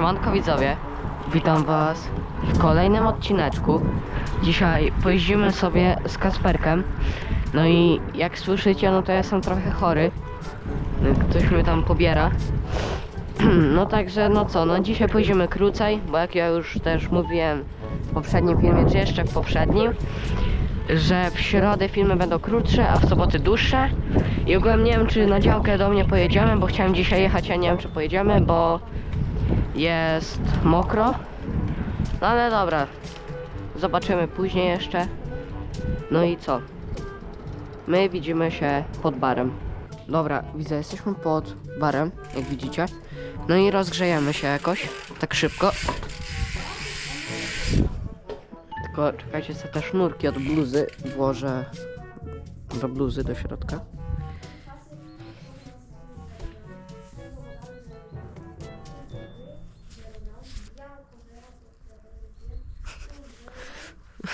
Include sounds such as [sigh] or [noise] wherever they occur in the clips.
Siemanko widzowie, witam was w kolejnym odcineczku. Dzisiaj pojeździmy sobie z Kasperkiem. No i jak słyszycie, no to ja jestem trochę chory. Ktoś mnie tam pobiera. [clears throat] No także, no co, no dzisiaj pojedziemy krócej, bo jak ja już też mówiłem w poprzednim filmie, czy jeszcze w poprzednim, że w środę filmy będą krótsze, a w soboty dłuższe. I ogółem nie wiem, czy na działkę do mnie pojedziemy, bo chciałem dzisiaj jechać, a nie wiem, czy pojedziemy, bo jest mokro. No ale dobra, zobaczymy później jeszcze. No i co? My widzimy się pod barem. Dobra, widzę, jesteśmy pod barem, jak widzicie. No i rozgrzejemy się jakoś, tak szybko. Tylko czekajcie, sobie te sznurki od bluzy włożę do bluzy do środka.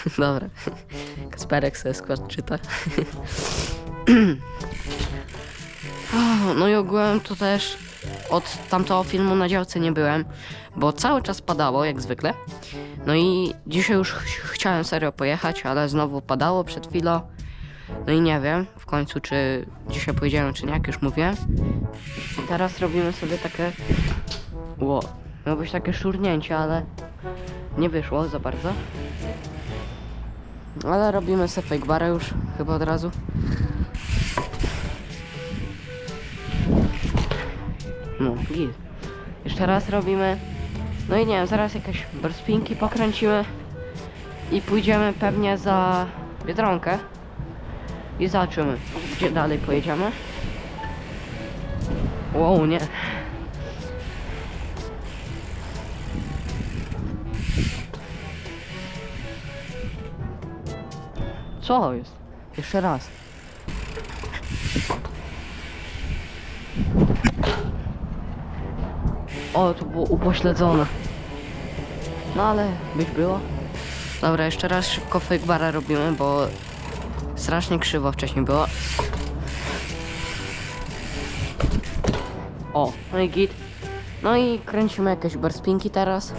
[laughs] Dobra. Kasperek sobie skład czyta. No i ogółem to też od tamtego filmu na działce nie byłem, bo cały czas padało, jak zwykle. No i dzisiaj już ch- chciałem serio pojechać, ale znowu padało przed chwilą. No i nie wiem w końcu, czy dzisiaj pojedziemy, czy nie, jak już mówiłem. I teraz robimy sobie takie... Ło, miało być takie szurnięcie, ale nie wyszło za bardzo. Ale robimy sobie fake bara już chyba od razu. No, git. Jeszcze raz robimy. No i nie wiem, zaraz jakieś burspinki pokręcimy. I pójdziemy pewnie za Biedronkę. I zobaczymy, gdzie dalej pojedziemy. Wow, nie. Co jest? Jeszcze raz. O, to było upośledzone. No ale być było. Dobra, jeszcze raz szybko fake bara robimy, bo strasznie krzywo wcześniej było. O, no i git. No i kręcimy jakieś barspinki teraz.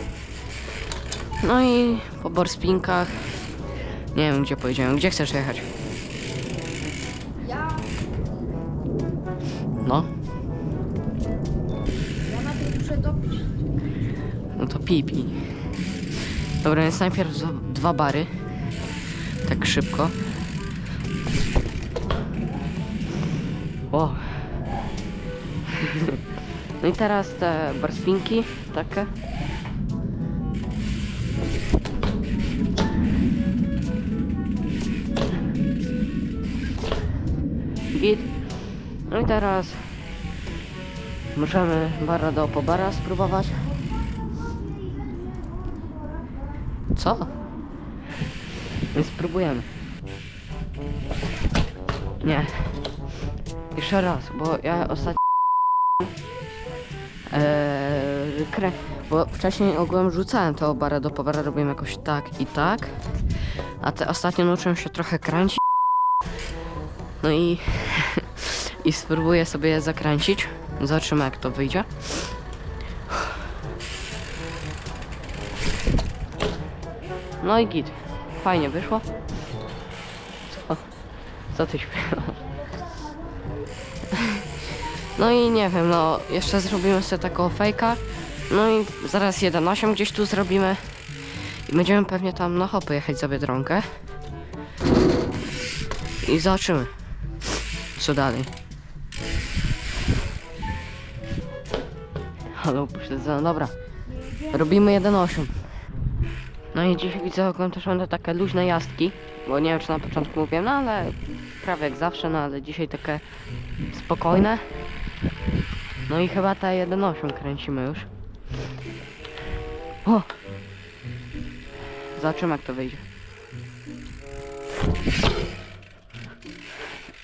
No i po barspinkach nie wiem gdzie pojedziemy. Gdzie chcesz jechać? Ja, No, ja na tym muszę dopić. no to pipi. Dobra, więc najpierw dwa bary. Tak szybko. O. [laughs] No i teraz te barspinki takie. Git. No i teraz możemy bara do pobara spróbować. Co? Więc spróbujemy. Nie. Jeszcze raz, bo ja ostatnio... Eee, krę... Bo wcześniej ogółem rzucałem to bara do powara, robiłem jakoś tak i tak. A te ostatnio nauczyłem się trochę kręcić. No i... [laughs] I spróbuję sobie zakręcić. Zobaczymy jak to wyjdzie. No i git. Fajnie wyszło. Co? Co ty? No i nie wiem, no jeszcze zrobimy sobie taką fejka. No i zaraz 1.8 gdzieś tu zrobimy. I będziemy pewnie tam na hopy jechać za Biedronkę. I zobaczymy. Co dalej. Ale upośledzone, dobra. Robimy 1.8. No i dzisiaj widzę, też będą takie luźne jazdki, bo nie wiem czy na początku mówiłem, no ale prawie jak zawsze, no ale dzisiaj takie spokojne. No i chyba te 1.8 kręcimy już. O! Zobaczymy jak to wyjdzie.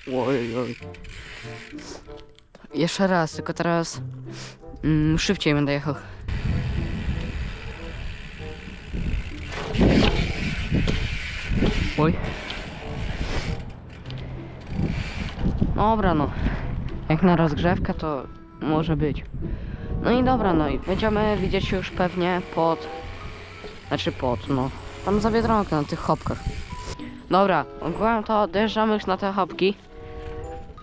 Oj, oj. Jeszcze raz, tylko teraz mm, szybciej będę jechał. Oj. Dobra no. Jak na rozgrzewkę to może być. No i dobra, no i będziemy widzieć się już pewnie pod... Znaczy pod, no. Tam za Biedronkę, na tych hopkach. Dobra, ogółem to dojeżdżamy już na te hopki.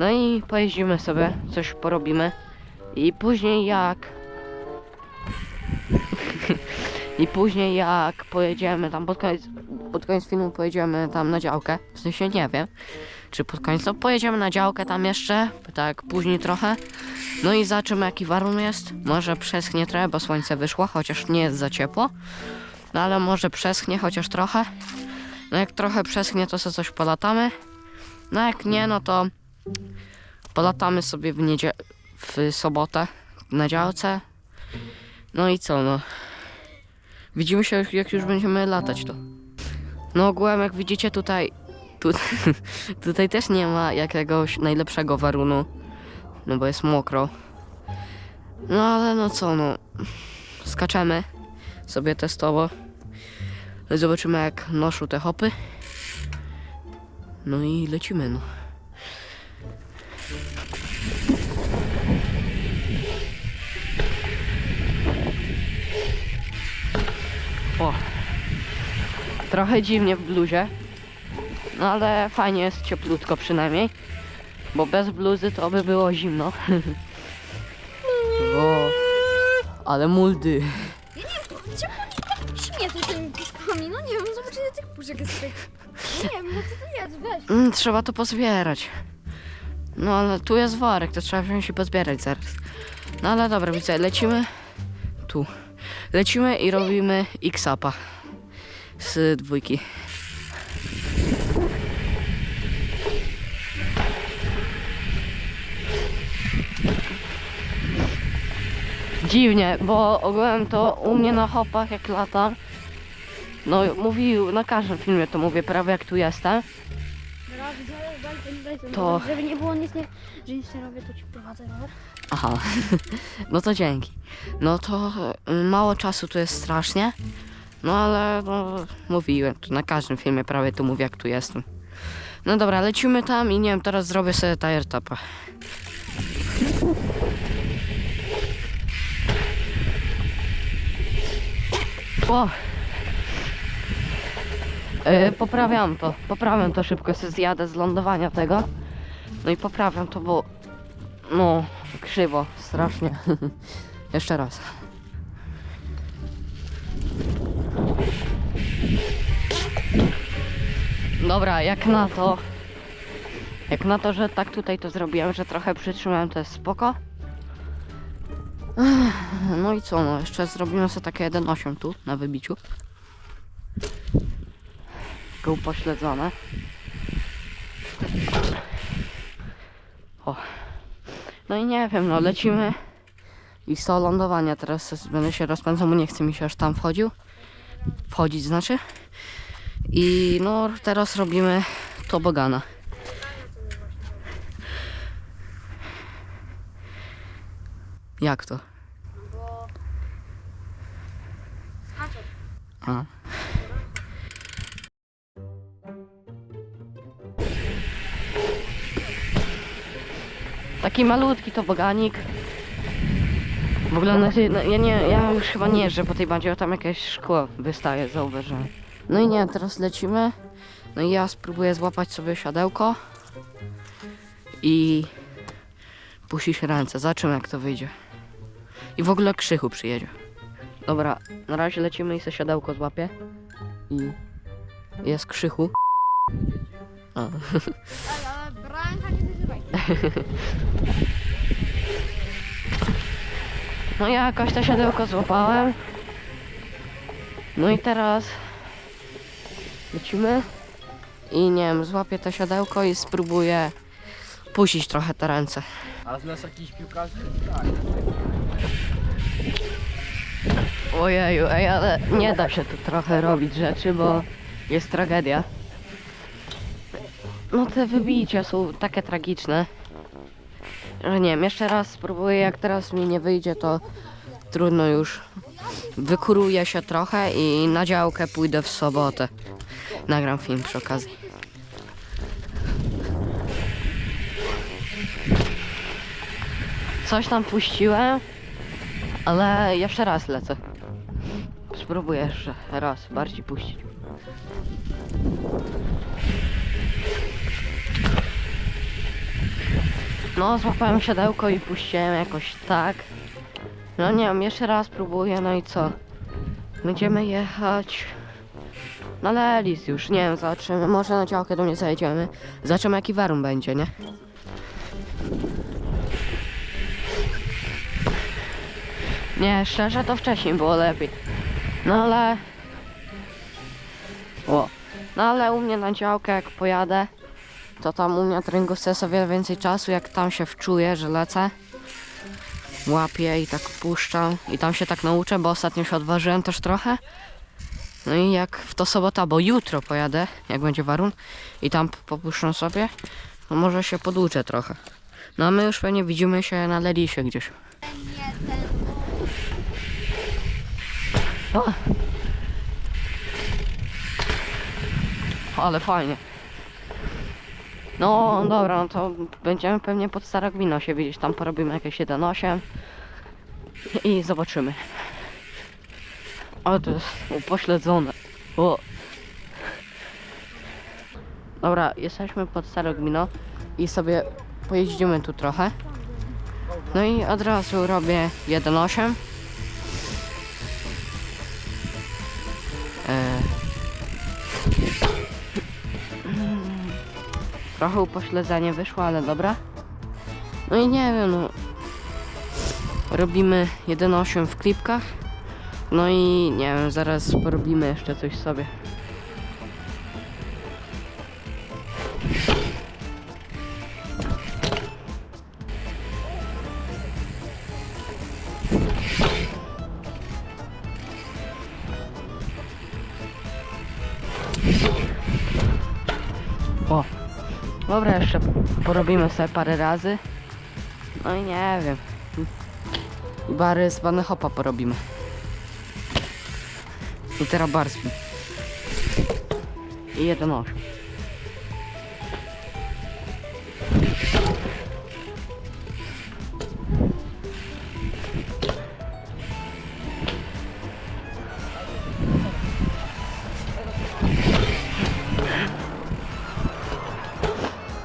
No i pojeździmy sobie, coś porobimy. I później jak... [laughs] I później jak pojedziemy tam pod koniec, pod koniec filmu pojedziemy tam na działkę. W sensie nie wiem, czy pod koniec, to pojedziemy na działkę tam jeszcze, tak później trochę. No i zobaczymy jaki warun jest. Może przeschnie trochę, bo słońce wyszło, chociaż nie jest za ciepło. No ale może przeschnie chociaż trochę. No jak trochę przeschnie, to sobie coś polatamy. No jak nie, no to polatamy sobie w niedzielę, w sobotę na działce. No i co, no. Widzimy się jak już będziemy latać to. No ogółem jak widzicie tutaj, tu, [laughs] tutaj też nie ma jakiegoś najlepszego warunu. No bo jest mokro. No ale no co, no. Skaczemy sobie testowo. Zobaczymy jak noszą te hopy. No i lecimy, no. Trochę dziwnie w bluzie. No ale fajnie jest cieplutko przynajmniej. Bo bez bluzy to by było zimno. [laughs] o, ale muldy. Czemu oni tak śmiecą tymi piskami? No nie wiem, zobacz ile tych puszek jest tych. Nie wiem, no co to jest, weź. Mm, trzeba to pozbierać. No ale tu jest worek, to trzeba wziąć i pozbierać zaraz. No ale dobra, widzę, lecimy tu. Lecimy i robimy X-Upa z dwójki. Dziwnie, bo ogółem to u mnie na hopach jak latam, no mówił, na każdym filmie to mówię, prawie jak tu jestem, To- Żeby nie było nic, nie, że nic nie robię, to ci prowadzę rower. Aha, [laughs] no to dzięki. No to y, mało czasu tu jest strasznie, no ale no, mówiłem, tu na każdym filmie prawie tu mówię jak tu jestem. No dobra, lecimy tam i nie wiem, teraz zrobię sobie tire topa. O! Y, poprawiam to, poprawiam to szybko, sobie zjadę z lądowania tego. No i poprawiam to, bo no, krzywo, strasznie. [laughs] Jeszcze raz. Dobra, jak na to. Jak na to, że tak tutaj to zrobiłem, że trochę przytrzymałem, to jest spoko. No i co, no jeszcze zrobimy sobie takie 1.8 tu na wybiciu. Go pośledzone. O. No i nie wiem, no lecimy. I z lądowania teraz będę się rozpędzał, bo nie chce mi się aż tam wchodził. Wchodzić znaczy. I no teraz robimy tobogana. Jak to? A. Taki malutki toboganik. W ogóle no, no, ja, nie, ja już chyba nie jeżdżę po tej bandzie, bo tam jakieś szkło wystaje, zauważyłem. No i nie, teraz lecimy. No i ja spróbuję złapać sobie siadełko. I puścić ręce. Zobaczymy jak to wyjdzie. I w ogóle krzychu przyjedzie. Dobra, na razie lecimy i se siadełko złapię. I jest krzychu. A. [laughs] No ja jakoś to siadełko złapałem. No i teraz lecimy. I nie wiem, złapię to siadełko i spróbuję puścić trochę te ręce. A znasz jakichś piłkarzy? Tak. Ojeju, ej, ale nie da się tu trochę robić rzeczy, bo jest tragedia. No te wybicia są takie tragiczne. Że nie wiem, jeszcze raz spróbuję, jak teraz mi nie wyjdzie, to trudno już. Wykuruję się trochę i na działkę pójdę w sobotę. Nagram film przy okazji. Coś tam puściłem, Ale jeszcze raz lecę. Spróbuję jeszcze raz bardziej puścić. No, złapałem siodełko i puściłem jakoś tak. No nie wiem, jeszcze raz próbuję, no i co? Będziemy jechać na Lelis już, nie wiem, zobaczymy. Może na działkę do mnie zajedziemy. Zobaczymy jaki warun będzie, nie? Nie, szczerze to wcześniej było lepiej. No ale... O. No ale u mnie na działkę jak pojadę, to tam u mnie treningu jest o wiele więcej czasu, jak tam się wczuję, że lecę. Łapię i tak puszczam i tam się tak nauczę, bo ostatnio się odważyłem też trochę. No i jak w to sobota, bo jutro pojadę, jak będzie warun i tam p- popuszczę sobie, to może się poduczę trochę. No a my już pewnie widzimy się na Lelisie gdzieś. O. Ale fajnie. No dobra, no to będziemy pewnie pod Starogmino się widzieć. Tam porobimy jakieś 1.8 i zobaczymy. Ale to jest upośledzone. O. Dobra, jesteśmy pod Starogmino i sobie pojeździmy tu trochę. No i od razu robię 1.8. E. Trochę upośledzenie wyszło, ale dobra. No i nie wiem, no. Robimy 1.8 w klipkach. No i nie wiem, zaraz porobimy jeszcze coś sobie. O. Dobra, jeszcze porobimy sobie parę razy. No i nie wiem. Bary z Bany Hopa porobimy. I teraz bar z... I jeden osiem.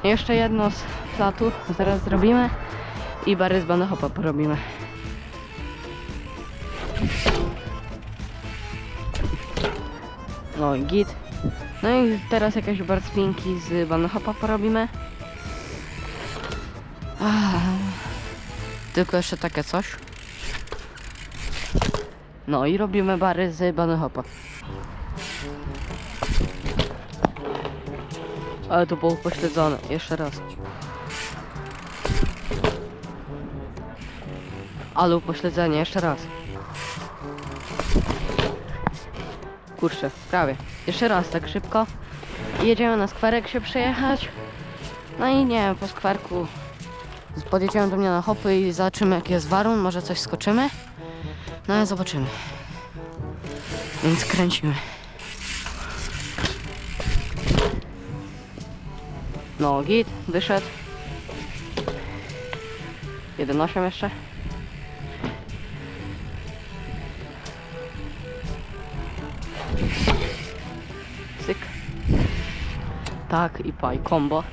Jeszcze jedno z flatu zaraz zrobimy i bary z Banahopa porobimy. No i git. No i teraz jakieś bar spinki z Banahopa porobimy. Ah. Tylko jeszcze takie coś. No i robimy bary z Banahopa. Ale to było pośledzone. Jeszcze raz. Ale upośledzenie, jeszcze raz. Kurczę, prawie. Jeszcze raz, tak szybko. Jedziemy na skwerek się przejechać. No i nie wiem, po skwerku podjedziemy do mnie na hopy i zobaczymy jaki jest warun, może coś skoczymy. No ale zobaczymy. Więc kręcimy. No, git, wyszedł. 1.8 jeszcze. Tak, i paj, combo.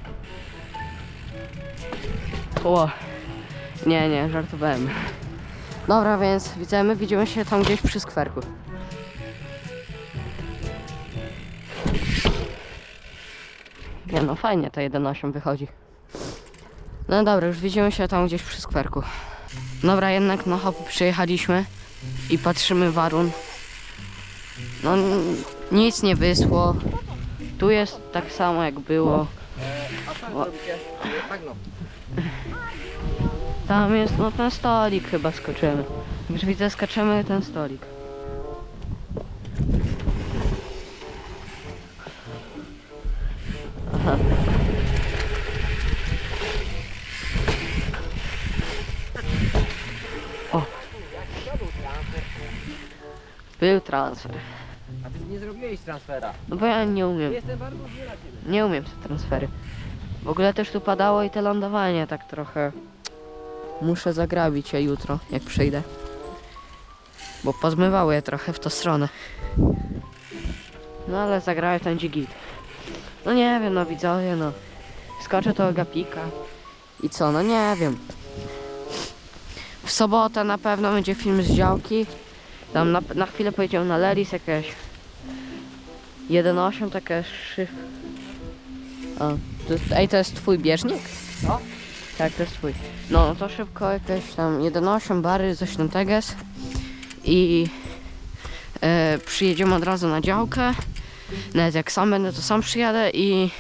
O. Nie, nie, żartowałem. Dobra, więc widzimy, widzimy się tam gdzieś przy skwerku. Nie no, fajnie to 1.8 wychodzi. No dobra, już widzimy się tam gdzieś przy skwerku. Dobra, jednak na hop przyjechaliśmy i patrzymy warun. No nic nie wyschło. Tu jest tak samo jak było. O. robicie? Tak no. Tam jest no ten stolik chyba skoczymy. Już widzę skaczemy ten stolik. Aha. O. Był transfer. Transfera. No bo ja nie umiem. Jestem bardzo zły na ciebie. Nie umiem te transfery. W ogóle też tu padało i te lądowanie tak trochę. Muszę zagrabić je jutro, jak przyjdę. bo pozmywały je trochę w tą stronę. No ale zagrały ten git. No nie wiem, no widzowie, no. Skoczę to gapika. I co, no nie wiem. W sobotę na pewno będzie film z działki. Tam na, na chwilę pojedziemy na Leris jakieś 1.8 takie szyf. A, to, ej, to jest twój bieżnik? Co? Tak, to jest twój. No, no to szybko jakieś tam 1.8 bary, coś tam teges. I e, przyjedziemy od razu na działkę. Nawet jak sam będę, to sam przyjadę i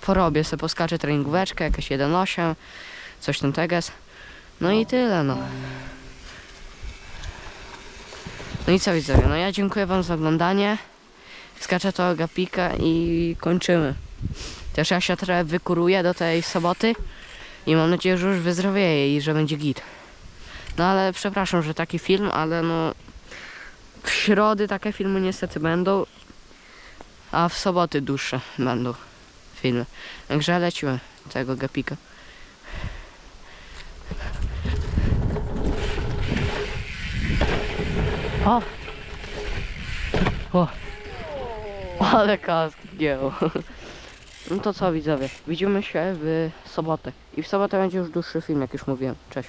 porobię sobie, poskaczę treningóweczkę, jakieś 1.8, coś tam teges. No i tyle, no. No i co widzowie, no ja dziękuję wam za oglądanie. Skaczę to gapika i kończymy. Też ja się trochę wykuruję do tej soboty i mam nadzieję, że już wyzdrowieję i że będzie git. No ale przepraszam, że taki film, ale no w środy takie filmy niestety będą, a w soboty dłuższe będą filmy. Także lecimy tego gapika. O! O! Ale kask dzieło. No to co widzowie, widzimy się w sobotę. I w sobotę będzie już dłuższy film, jak już mówiłem. Cześć.